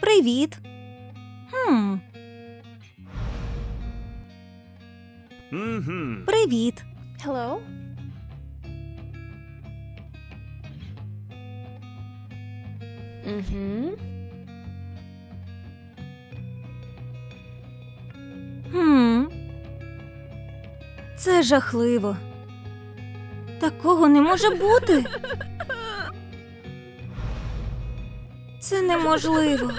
Привіт. Хм, Mm-hmm. привіт. Hello? Mm-hmm. Хм. Це жахливо. Такого не може бути. неможливо.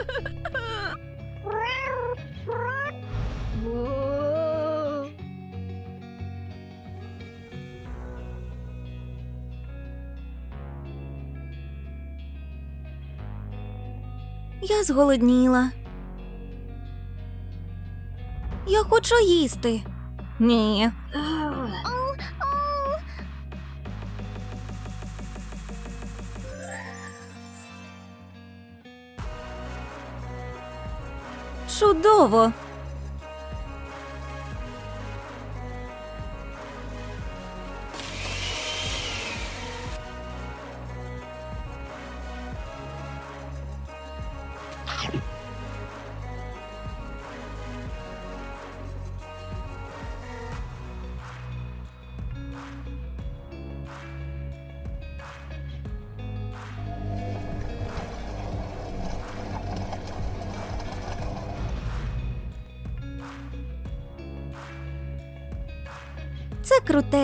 Я зголодніла. Я хочу їсти. Ні. Чудово.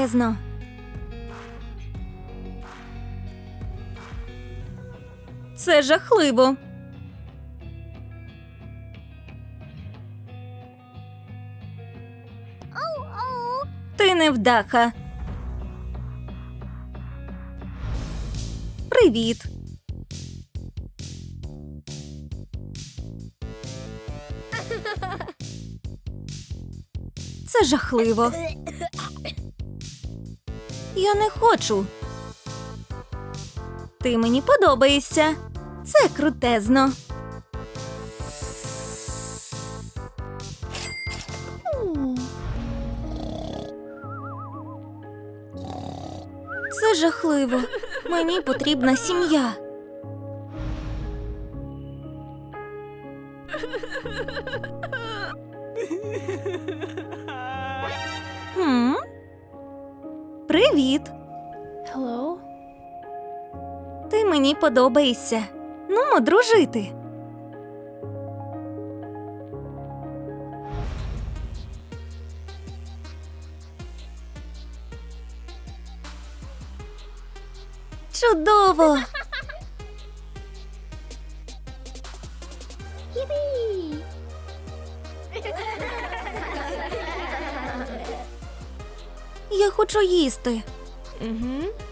Це. Це жахливо. Ти невдаха. Привіт. Це жахливо. Я не хочу. Ти мені подобаєшся. Це крутезно. Це жахливо. Мені потрібна сім'я. Мені подобаєшся. Ну, дружити. Чудово! Я хочу їсти. Mm-hmm.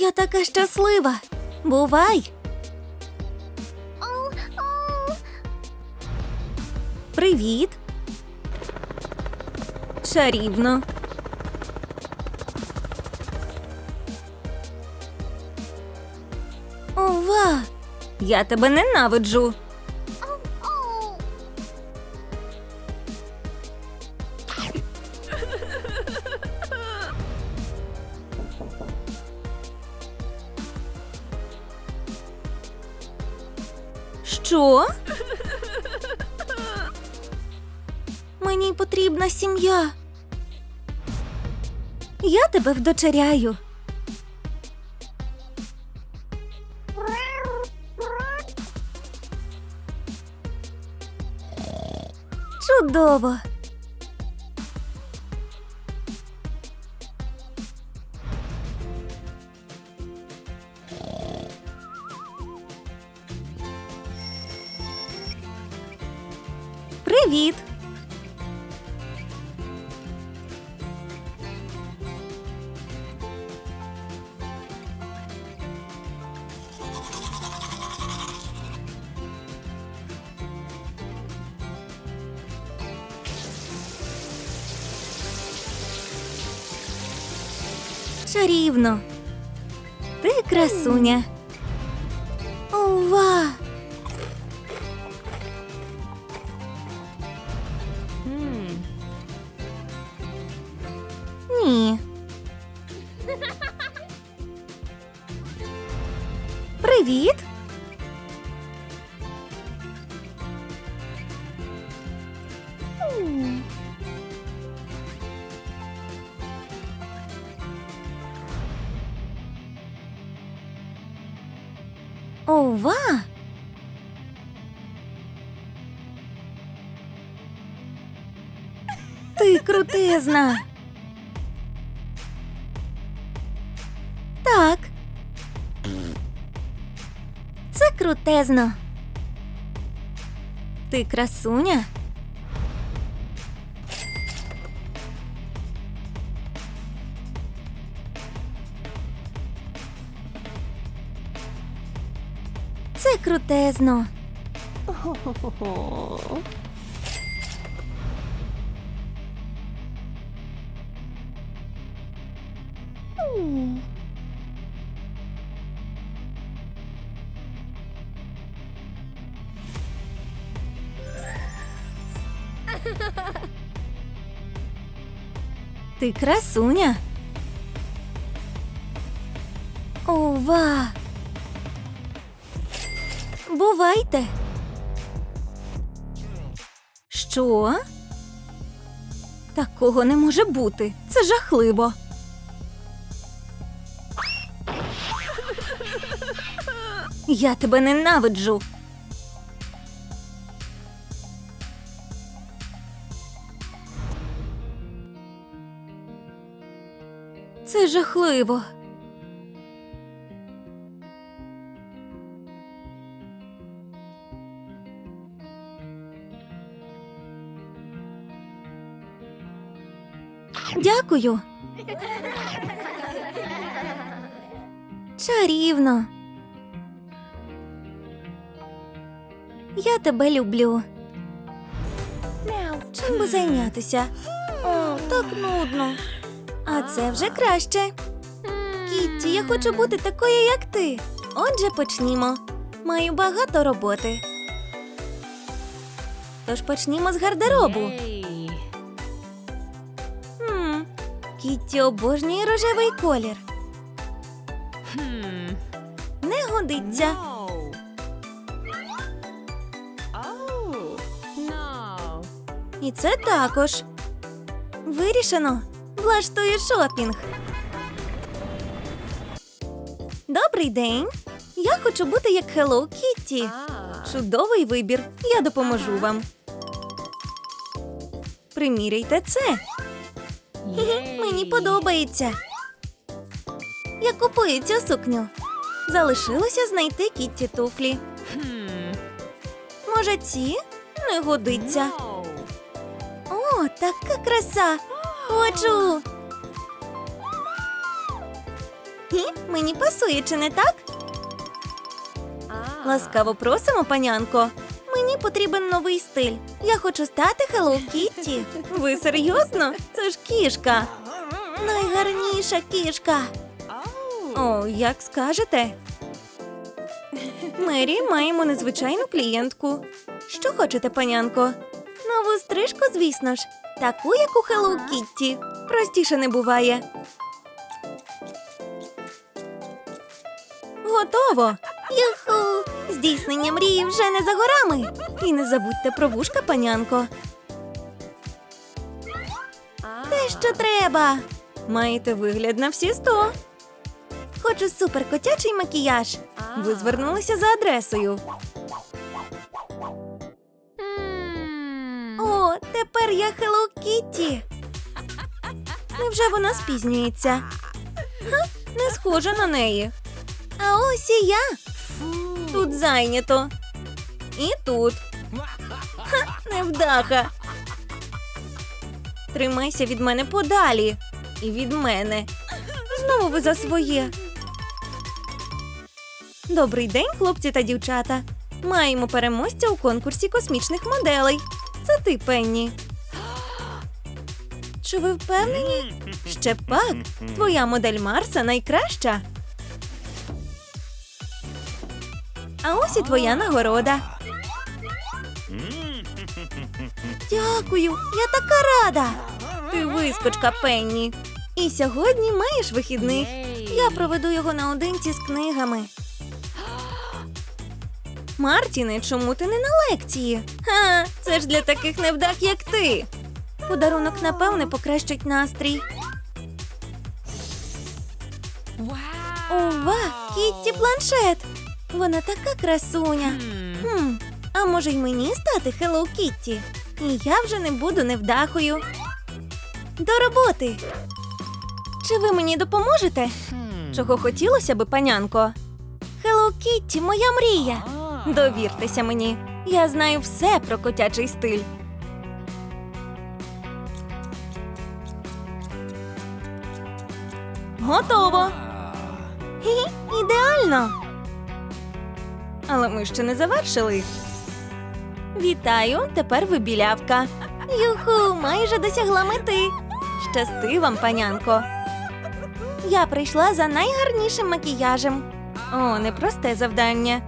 Я така щаслива. Бувай. Привіт. Чарівно. Ова! Я тебе ненавиджу. Тебе вдочеряю. Чудово. Привіт. Чарівно. Ти красуня. Ова! Hmm. Ні. Привіт. Ова. Ти крутезна. Так. Це крутезно. Ти красуня? Крутезно. Ти красуня. Ова. Бувайте. Що? Такого не може бути. Це жахливо. Я тебе ненавиджу. Це жахливо. Дякую. Чарівно. Я тебе люблю. Чим би зайнятися? Так нудно. А це вже краще. Кітті, я хочу бути такою, як ти. Отже, почнімо. Маю багато роботи. Тож почнімо з гардеробу. Кітті обожнює рожевий колір. Hmm. Не годиться. No. Oh. No. І це також. Вирішено. Влаштую шопінг. Добрий день. Я хочу бути як Hello Kitty. Ah. Чудовий вибір. Я допоможу вам. Приміряйте це. Мені подобається. Я купую цю сукню. Залишилося знайти Кітті туфлі. Може, ці? Не годиться. О, така краса! Хочу! Мені пасує, чи не так? Ласкаво просимо, панянко. Потрібен новий стиль. Я хочу стати Hello Kitty. Ви серйозно? Це ж кішка. Найгарніша кішка. О, як скажете. Мері, маємо незвичайну клієнтку. Що хочете, панянко? Нову стрижку, звісно ж. Таку, як у Hello Kitty. Простіше не буває. Готово. Юху! Здійснення мрії вже не за горами. І не забудьте про вушка, панянко. Те, що треба. Маєте вигляд на всі сто. Хочу суперкотячий макіяж. Ви звернулися за адресою. О, тепер я Hello Kitty. Невже вона спізнюється? Ха, не схожа на неї. А ось і я. Тут зайнято. І тут. Ха, невдаха. Тримайся від мене подалі. І від мене. Знову ви за своє. Добрий день, хлопці та дівчата. Маємо переможця у конкурсі космічних моделей. Це ти, Пенні. Чи ви впевнені? Ще пак, твоя модель Марса найкраща. А ось і твоя нагорода. Дякую, я така рада. Ти вискочка, Пенні. І сьогодні маєш вихідних. Я проведу його наодинці з книгами. Мартіне, чому ти не на лекції? Ха, це ж для таких невдах, як ти. Подарунок, напевне, покращить настрій. Ова, Кітті планшет. Вона така красуня. Хм, а може й мені стати Hello Kitty? І я вже не буду невдахою. До роботи. Чи ви мені допоможете? Чого хотілося би, панянко? Hello Kitty – моя мрія. Довіртеся мені. Я знаю все про котячий стиль. Готово. Хі-хі, ідеально. Але ми ще не завершили. Вітаю, тепер ви білявка. Юху, майже досягла мети. Щасти вам, панянко. Я прийшла за найгарнішим макіяжем. О, непросте завдання.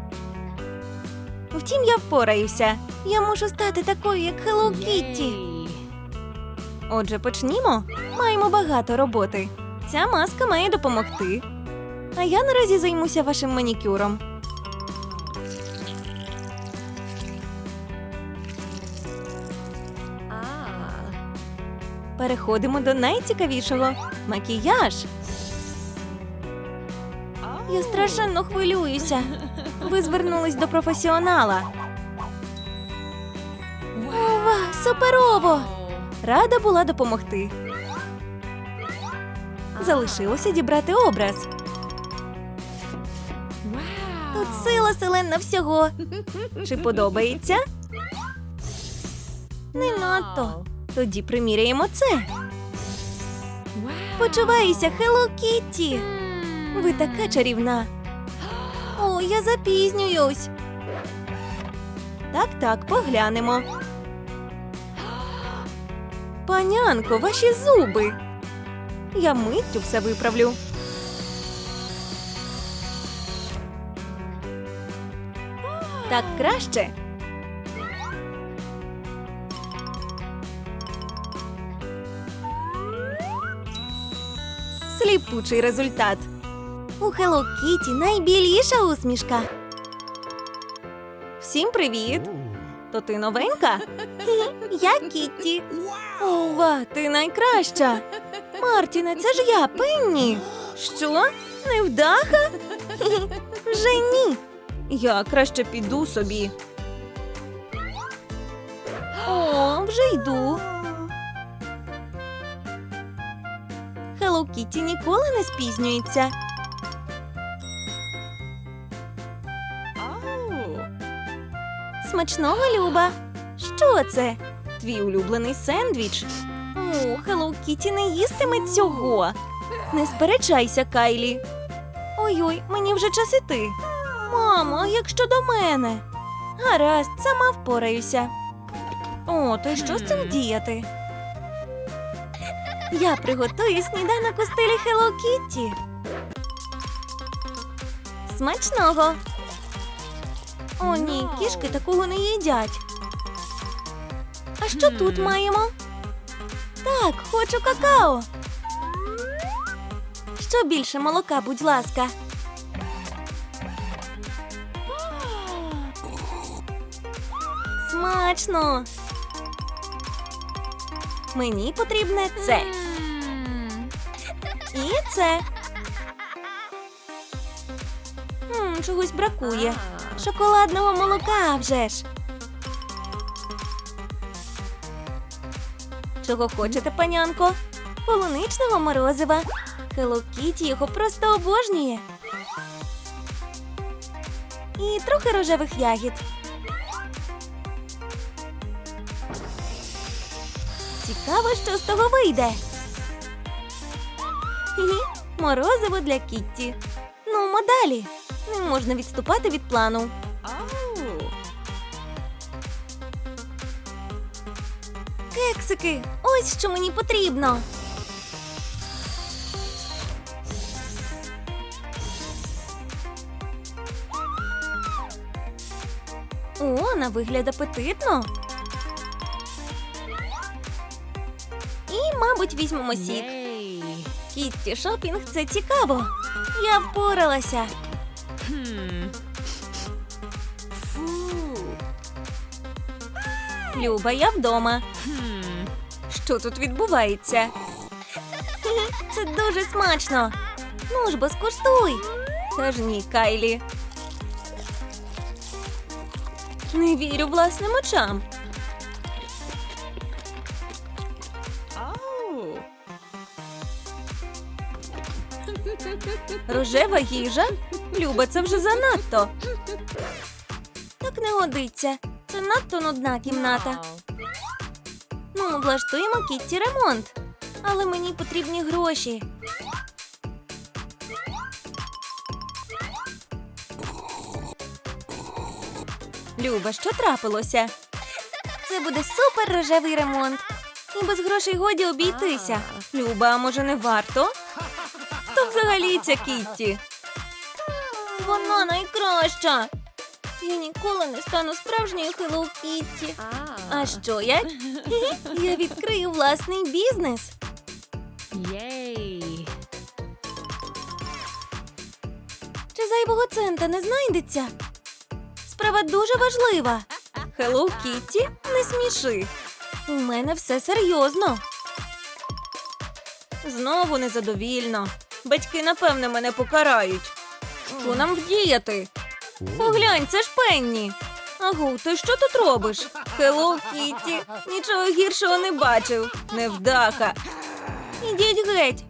Втім, я впораюся. Я можу стати такою, як Hello Kitty. Отже, почнімо. Маємо багато роботи. Ця маска має допомогти. А я наразі займуся вашим манікюром. Переходимо до найцікавішого макіяж. Я страшенно хвилююся. Ви звернулись до професіонала. Ова, суперово! Рада була допомогти. Залишилося дібрати образ. Тут сила селена всього. Чи подобається? Не надто. Тоді приміряємо це. Почуваюся, Hello Kitty. Ви така чарівна. О, я запізнююсь. Так, так, поглянемо. Панянко, ваші зуби. Я миттю все виправлю. Так краще. Сліпучий результат. У Hello Kitty найбіліша усмішка. Всім привіт! То ти новенька? Я Кітті. Ова, ти найкраща. Мартіне, це ж я, Пенні. Що? Невдаха? Вже ні. Я краще піду собі. О, вже йду. Hello Kitty ніколи не спізнюється. Смачного, Люба. Що це? Твій улюблений сендвіч. О, Hello Kitty не їстиме цього. Не сперечайся, Кайлі. Ой-ой, мені вже час іти. Мамо, а як щодо мене? Гаразд, сама впораюся. О, то й що з цим діяти? Я приготую сніданок у стилі Hello Kitty. Смачного. О, ні, кішки такого не їдять. А що тут маємо? Так, хочу какао. Що більше молока, будь ласка. Смачно. Мені потрібне це. І це. Чогось бракує. Шоколадного молока вже ж. Чого хочете, панянко? Полуничного морозива. Hello Kitty його просто обожнює. І трохи рожевих ягід. Цікаво, що з того вийде. Хі-хі, Морозиво для Кітті. Ну, далі. Не можна відступати від плану. Кексики! Ось що мені потрібно. О, на вигляд апетитно. Мабуть, візьмемо сік. Кітті шопінг це цікаво. Я впоралася. Фу. Люба, я вдома. Що тут відбувається? Це дуже смачно. Ну ж бо скуштуй. Та ж ні, Кайлі. Не вірю власним очам. Рожева їжа? Люба, це вже занадто. Так не годиться. Це надто нудна кімната. Ну, влаштуємо Кітті ремонт. Але мені потрібні гроші. Люба, що трапилося? Це буде супер рожевий ремонт. І без грошей годі обійтися. Люба, а може не варто? Взагалі ця Кітті? Вона найкраща. Я ніколи не стану справжньою Хеллоу Кітті. А що я? Я відкрию власний бізнес. Yay. Чи зайвого цента не знайдеться? Справа дуже важлива. Хеллоу Кітті, не сміши. У мене все серйозно. Знову незадовільно. Батьки, напевне, мене покарають. Що нам вдіяти? Поглянь, це ж Пенні. Агу, ти що тут робиш? Хеллоу Кітті, нічого гіршого не бачив. Невдаха. Ідіть геть.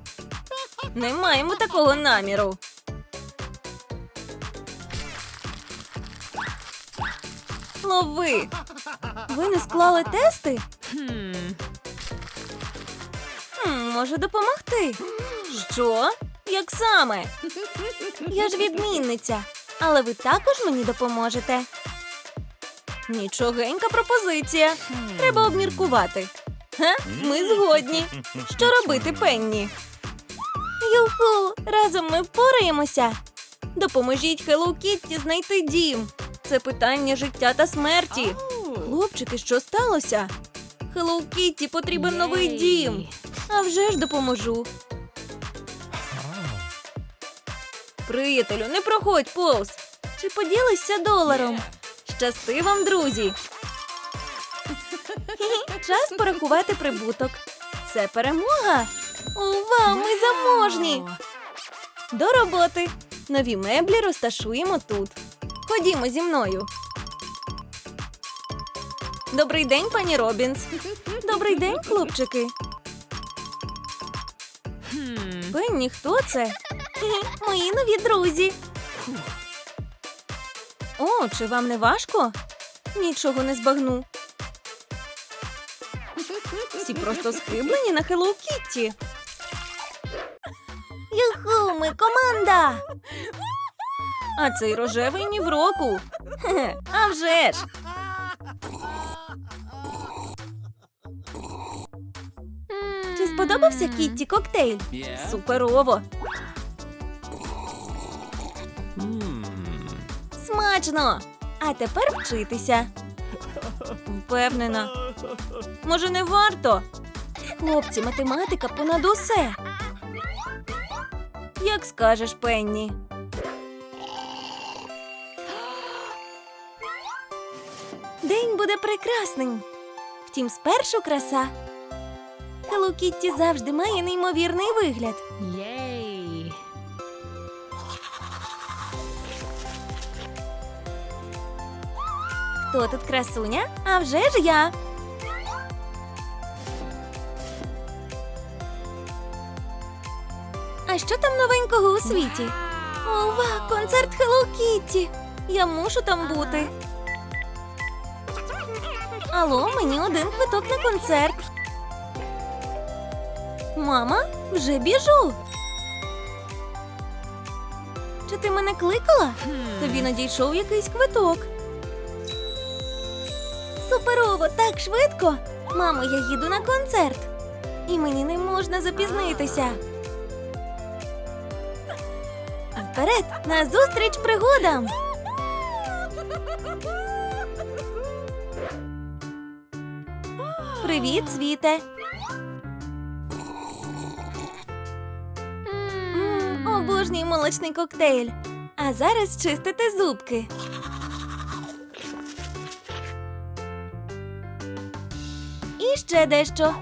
Не маємо такого наміру. Лови. Ви не склали тести? Хм, може допомогти. Що? Як саме? Я ж відмінниця, але ви також мені допоможете. Нічогенька пропозиція. Треба обміркувати. Га? Ми згодні. Що робити, Пенні? Юху! Разом ми впораємося. Допоможіть Хеллоу Кітті знайти дім. Це питання життя та смерті. Хлопчики, що сталося? Хеллоу Кітті потрібен новий дім. А вже ж допоможу. Приятелю, не проходь повз. Чи поділишся доларом? Щасти вам, друзі. Час порахувати прибуток. Це перемога. Ува, ми заможні. До роботи. Нові меблі розташуємо тут. Ходімо зі мною. Добрий день, пані Робінс. Добрий день, хлопчики. Пенні, хто це? Мої нові друзі. О, чи вам не важко? Нічого не збагну. Всі просто схиблені на Хеллоу Кітті. Юху, ми команда. А цей рожевий ні в року. А вже ж. Чи сподобався Кітті коктейль? Суперово. Смачно! А тепер вчитися. Впевнена. Може, не варто? Хлопці, математика понад усе. Як скажеш, Пенні. День буде прекрасним. Втім, спершу краса. Хеллоу Кітті завжди має неймовірний вигляд. Хто тут красуня? А вже ж я. А що там новенького у світі? Ова, концерт Hello Kitty. Я мушу там бути. Алло, мені один квиток на концерт. Мама, вже біжу. Чи ти мене кликала? Тобі надійшов якийсь квиток. Суперово, так швидко. Мамо, я їду на концерт. І мені не можна запізнитися. Вперед, назустріч пригодам. Привіт, світе. М, Обожнюю молочний коктейль. А зараз чистити зубки. Ще дещо.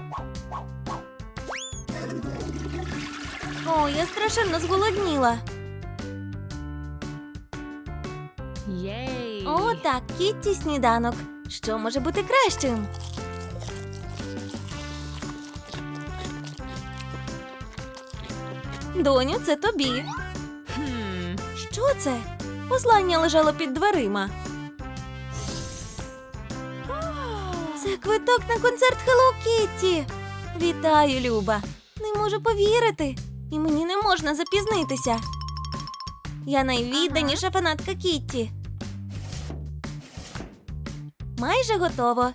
О, я страшенно зголодніла. Yay. О, так, Кітті сніданок. Що може бути кращим? Доню, це тобі. Що це? Послання лежало під дверима. Квиток на концерт Hello Kitty. Вітаю, Люба. Не можу повірити. І мені не можна запізнитися. Я найвідданіша фанатка Кітті. Майже готово.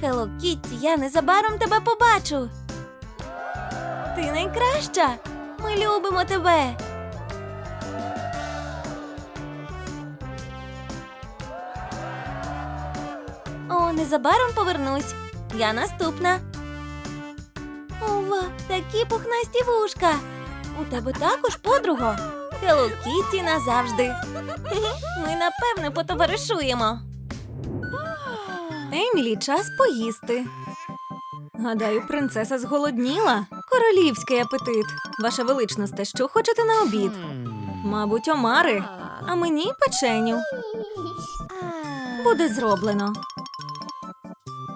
Хелло Кітті, я незабаром тебе побачу. Ти найкраща. Ми любимо тебе. О, незабаром повернусь. Я наступна. Ова, такі пухнасті вушка. У тебе також подруго. Хелло Кітті назавжди. Ми напевне потоваришуємо. Емілі, час поїсти. Гадаю, принцеса зголодніла. Королівський апетит. Ваша величність, що хочете на обід? Мабуть, омари, а мені печеню. Буде зроблено.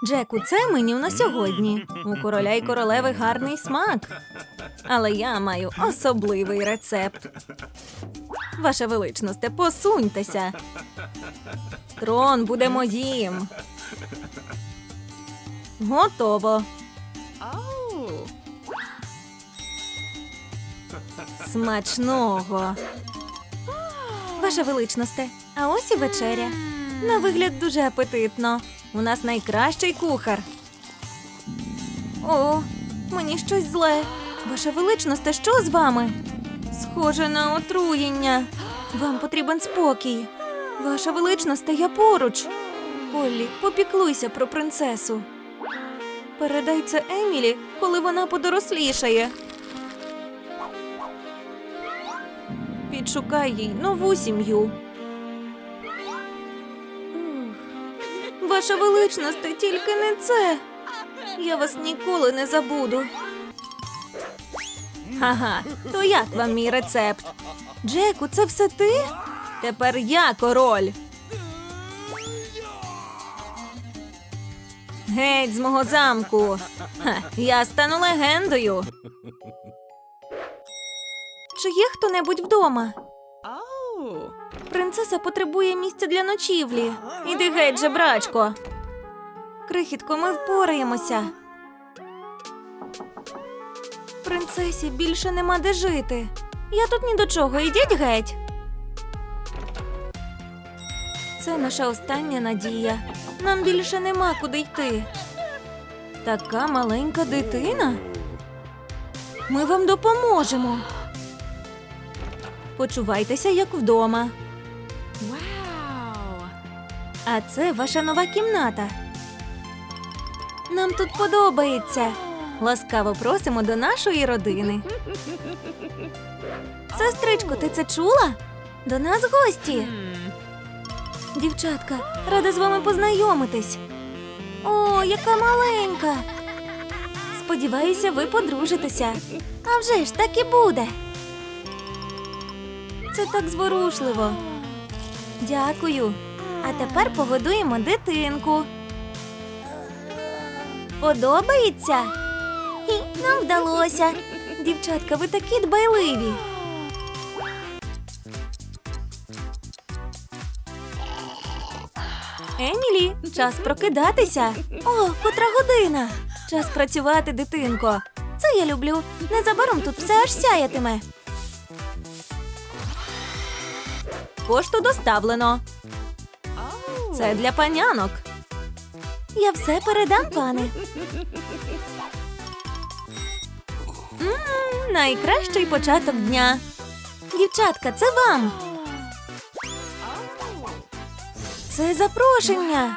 Джеку, це меню на сьогодні. У короля й королеви гарний смак. Але я маю особливий рецепт. Ваша величність, посуньтеся. Трон буде моїм. Готово. Смачного. Ваша величність, а ось і вечеря. На вигляд дуже апетитно. У нас найкращий кухар. О, мені щось зле. Ваша величність, що з вами? Схоже на отруєння. Вам потрібен спокій. Ваша величність, я поруч. Поллі, попіклуйся про принцесу. Передай це Емілі, коли вона подорослішає. Підшукай їй нову сім'ю. Ваша величність, тільки не це. Я вас ніколи не забуду. Ага, то як вам мій рецепт? Джеку, це все ти? Тепер я король. Геть з мого замку. Ха, я стану легендою. Чи є хто-небудь вдома? Oh. Принцеса потребує місця для ночівлі. Іди геть, жебрачко. Крихітко, ми впораємося. Принцесі більше нема де жити. Я тут ні до чого, ідіть геть. Це наша остання надія. Нам більше нема куди йти. Така маленька дитина. Ми вам допоможемо. Почувайтеся як вдома. Wow. А це ваша нова кімната. Нам тут подобається. Ласкаво просимо до нашої родини. Сестричко, ти це чула? До нас гості. Дівчатка, рада з вами познайомитись. О, яка маленька. Сподіваюся, ви подружитеся. А вже ж так і буде. Це так зворушливо. Дякую. А тепер погодуємо дитинку. Подобається? Хі, нам вдалося. Дівчатка, ви такі дбайливі. Емілі, час прокидатися. О, котра година. Час працювати, дитинко. Це я люблю. Незабаром тут все аж сяятиме. Пошту доставлено. Це для панянок. Я все передам, пане. М, найкращий початок дня. Дівчатка, це вам. Це запрошення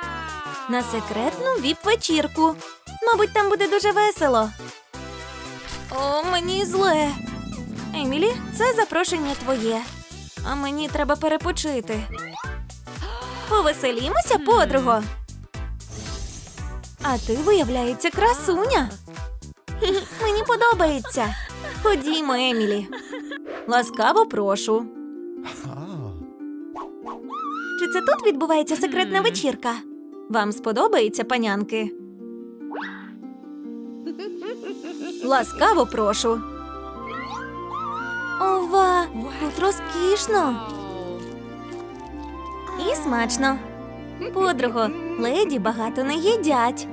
на секретну віп-вечірку. Мабуть, там буде дуже весело. О, мені зле. Емілі, це запрошення твоє. А мені треба перепочити. Повеселімося, подруго. А ти, виявляється, красуня. Мені подобається. Ходімо, Емілі. Ласкаво прошу. Це тут відбувається секретна вечірка? Вам сподобається, панянки? Ласкаво прошу. Ова, тут розкішно і смачно. Подруго, леді багато не їдять.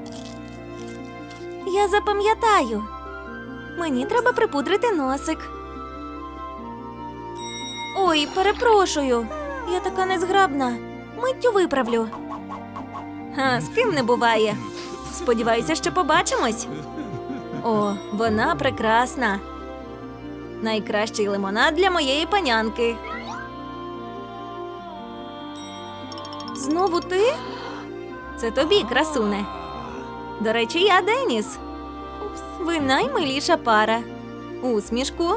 Я запам'ятаю. Мені треба припудрити носик. Ой, перепрошую. Я така незграбна. Миттю виправлю. Ха, з ким не буває. Сподіваюся, що побачимось. О, вона прекрасна. Найкращий лимонад для моєї панянки. Знову ти? Це тобі, красуне. До речі, я Деніс. Ви наймиліша пара. Усмішку.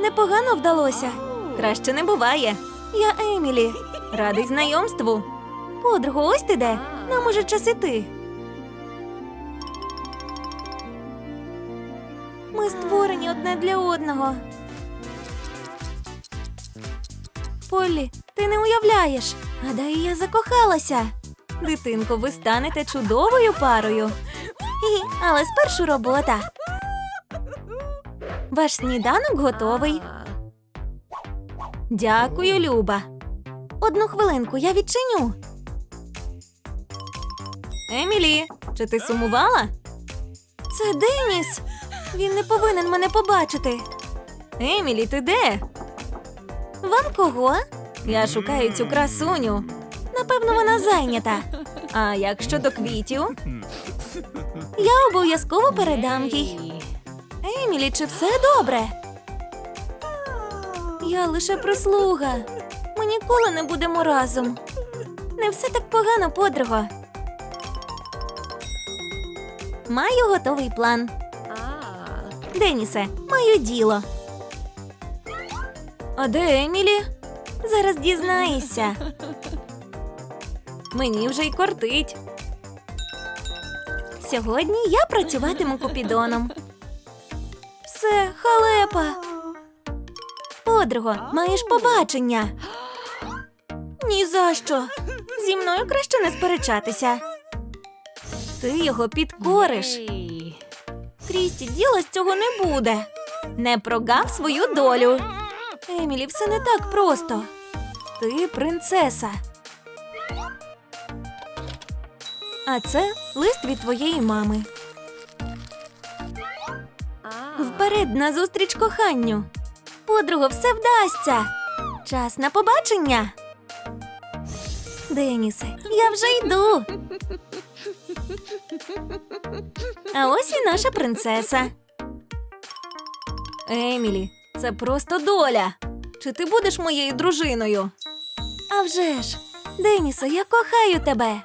Непогано вдалося. Краще не буває. Я Емілі. Радий знайомству. Подругу, ось ти де. Нам уже час іти. Ми створені одне для одного. Полі, ти не уявляєш. Гадаю, я закохалася. Дитинко, ви станете чудовою парою. Хі, але спершу робота. Ваш сніданок готовий. Дякую, Люба. Одну хвилинку, я відчиню. Емілі, чи ти сумувала? Це Деніс. Він не повинен мене побачити. Емілі, ти де? Вам кого? Я шукаю цю красуню. Напевно, вона зайнята. А як щодо квітів? Я обов'язково передам їй. Емілі, чи все добре? Я лише прислуга. Ми ніколи не будемо разом. Не все так погано, подруга. Маю готовий план. Денісе, маю діло. А де Емілі? Зараз дізнаєшся. Мені вже й кортить. Сьогодні я працюватиму купідоном. Все, халепа. Подруго, маєш побачення. Ні за що. Зі мною краще не сперечатися. Ти його підкориш. Крісті, діла з цього не буде. Не прогав свою долю. Емілі, все не так просто. Ти принцеса. А це лист від твоєї мами. Вперед назустріч коханню. Подруго, все вдасться. Час на побачення. Денісе, я вже йду. А ось і наша принцеса. Емілі, це просто доля. Чи ти будеш моєю дружиною? А вже ж, Денісе, я кохаю тебе.